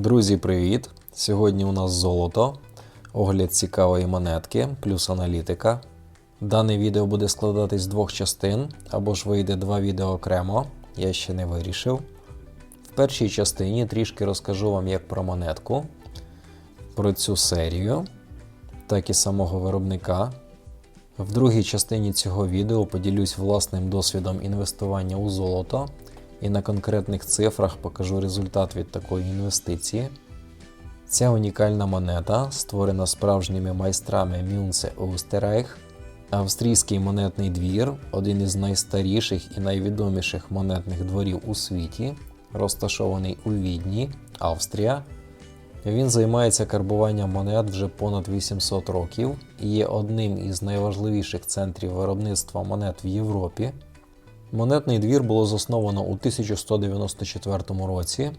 Друзі, привіт! Сьогодні у нас золото, огляд цікавої монетки, плюс аналітика. Дане відео буде складатись з двох частин, або ж вийде два відео окремо, я ще не вирішив. В першій частині трішки розкажу вам як про монетку, про цю серію, так і самого виробника. В другій частині цього відео поділюсь власним досвідом інвестування у золото і на конкретних цифрах покажу результат від такої інвестиції. Ця унікальна монета створена справжніми майстрами Мюнце Остерайх. Австрійський монетний двір один із найстаріших і найвідоміших монетних дворів у світі, розташований у Відні, Австрія. Він займається карбуванням монет вже понад 800 років і є одним із найважливіших центрів виробництва монет в Європі. Монетний двір було засновано у 1194 році.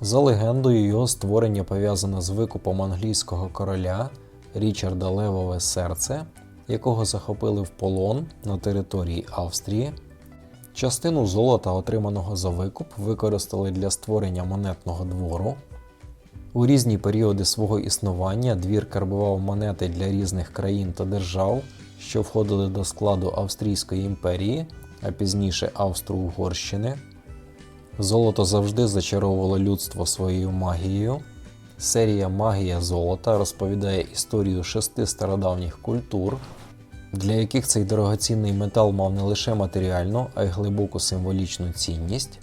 За легендою, його створення пов'язане з викупом англійського короля Річарда Левове серце, якого захопили в полон на території Австрії. Частину золота, отриманого за викуп, використали для створення монетного двору. У різні періоди свого існування двір карбував монети для різних країн та держав, що входили до складу Австрійської імперії, а пізніше Австро-Угорщини. Золото завжди зачаровувало людство своєю магією. Серія Магія золота розповідає історію шести стародавніх культур, для яких цей дорогоцінний метал мав не лише матеріальну, а й глибоку символічну цінність.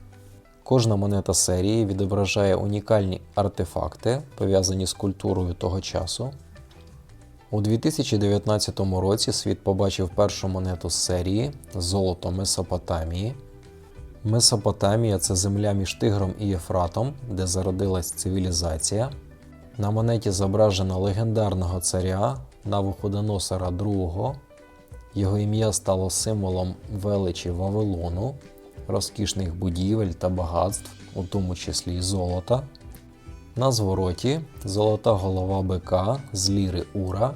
Кожна монета серії відображає унікальні артефакти, пов'язані з культурою того часу. У 2019 році світ побачив першу монету з серії Золото Месопотамії. Месопотамія це земля між Тигром і Єфратом, де зародилась цивілізація. На монеті зображено легендарного царя Навуходоносора II. Його ім'я стало символом величі Вавилону, розкішних будівель та багатств, у тому числі й золота. На звороті золота голова бика з ліри Ура,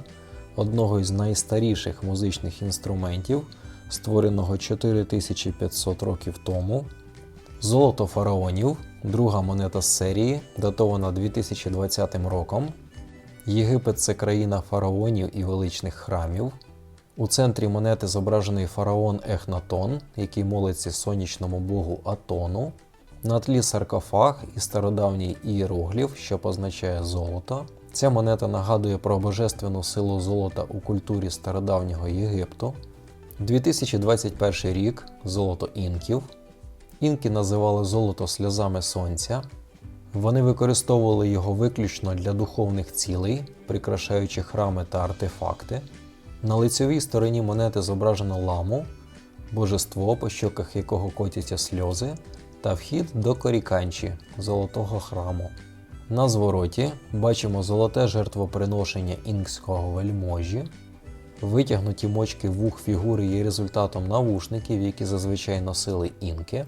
одного із найстаріших музичних інструментів, створеного 4500 років тому. Золото фараонів, друга монета з серії, датована 2020 роком. Єгипет це країна фараонів і величних храмів. У центрі монети зображений фараон Ехнатон, який молиться сонячному богу Атону. На тлі саркофаг і стародавній ієрогліф, що позначає золото. Ця монета нагадує про божественну силу золота у культурі стародавнього Єгипту. 2021 рік золото інків. Інки називали золото сльозами сонця. Вони використовували його виключно для духовних цілей, прикрашаючи храми та артефакти. На лицьовій стороні монети зображено ламу, божество, по щоках якого котяться сльози, та вхід до коріканчі золотого храму. На звороті бачимо золоте жертвоприношення інкського вельможі. Витягнуті мочки вух фігури є результатом навушників, які зазвичай носили інки.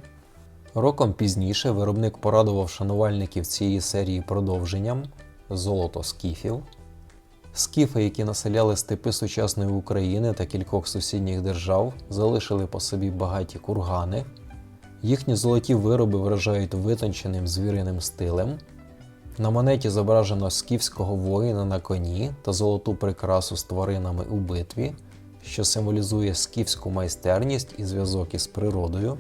Роком пізніше виробник порадував шанувальників цієї серії продовженням золото скіфів. Скіфи, які населяли степи сучасної України та кількох сусідніх держав, залишили по собі багаті кургани. Їхні золоті вироби вражають витонченим звіриним стилем. На монеті зображено скіфського воїна на коні та золоту прикрасу з тваринами у битві, що символізує скіфську майстерність і зв'язок із природою.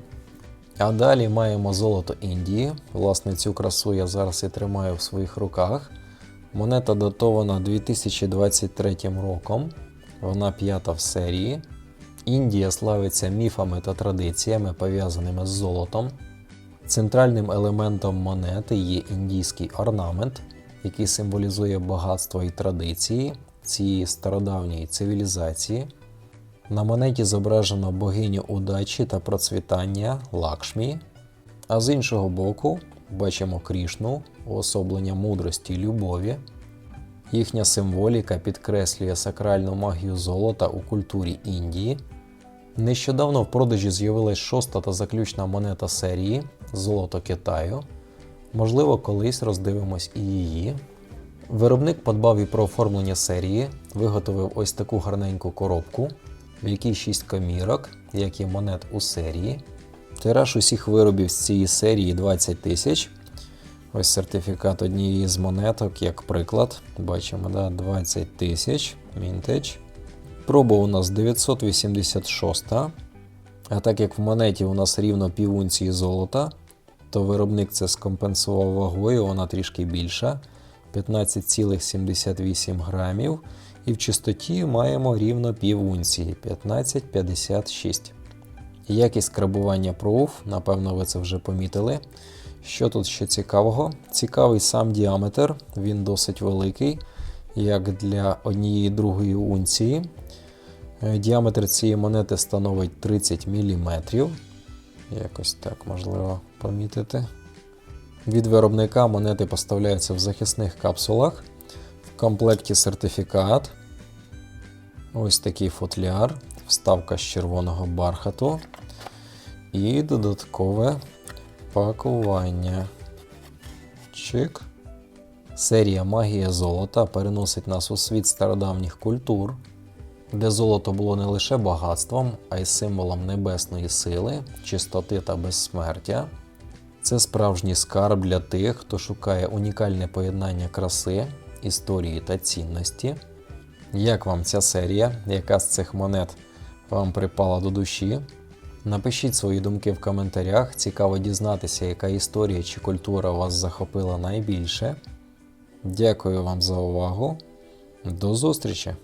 А далі маємо золото Індії. Власне, цю красу я зараз і тримаю в своїх руках. Монета датована 2023 роком, вона п'ята в серії. Індія славиться міфами та традиціями, пов'язаними з золотом. Центральним елементом монети є індійський орнамент, який символізує багатство і традиції цієї стародавньої цивілізації. На монеті зображено богиню удачі та процвітання Лакшмі, а з іншого боку бачимо Крішну, уособлення мудрості і любові. Їхня символіка підкреслює сакральну магію золота у культурі Індії. Нещодавно в продажі з'явилась шоста та заключна монета серії Золото Китаю. Можливо, колись роздивимось і її. Виробник подбав і про оформлення серії, виготовив ось таку гарненьку коробку, в якій 6 комірок, як і монет у серії. Тираж усіх виробів з цієї серії 20 тисяч. Ось сертифікат однієї з монеток, як приклад. Бачимо, да, 20 тисяч Vintage. Проба у нас 986. А так як в монеті у нас рівно пів унції золота, то виробник це скомпенсував вагою, вона трішки більша 15,78 грамів. І в чистоті маємо рівно пів унції 15,56. Якість крабування пруф, напевно, ви це вже помітили. Що тут ще цікавого? Цікавий сам діаметр, він досить великий, як для однієї другої унції. Е, Діаметр цієї монети становить 30 мм. Якось так можливо помітити. Від виробника монети поставляються в захисних капсулах. В комплекті сертифікат. Ось такий футляр, вставка з червоного бархату і додаткове пакування. Чик. Серія Магія золота переносить нас у світ стародавніх культур, де золото було не лише багатством, а й символом небесної сили, чистоти та безсмертя. Це справжній скарб для тих, хто шукає унікальне поєднання краси, історії та цінності. Як вам ця серія? Яка з цих монет вам припала до душі? Напишіть свої думки в коментарях. Цікаво дізнатися, яка історія чи культура вас захопила найбільше. Дякую вам за увагу. До зустрічі!